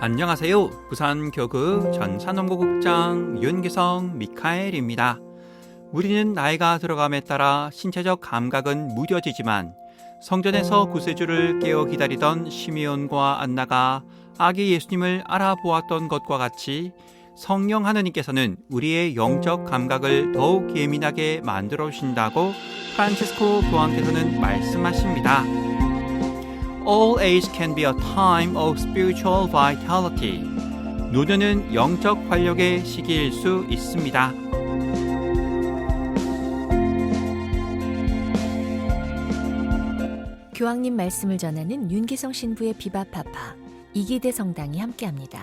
안녕하세요. 부산 교구 전산홍보국장 윤기성 미카엘입니다. 우리는 나이가 들어감에 따라 신체적 감각은 무뎌지지만 성전에서 구세주를 깨어 기다리던 시미온과 안나가 아기 예수님을 알아보았던 것과 같이 성령 하느님께서는 우리의 영적 감각을 더욱 예민하게 만들어 주신다고 프란치스코 교황께서는 말씀하십니다. All age can be a time of spiritual vitality. 노년은 영적 활력의 시기일 수 있습니다. 교황님 말씀을 전하는 윤기성 신부의 비바파파 이기대 성당이 함께합니다.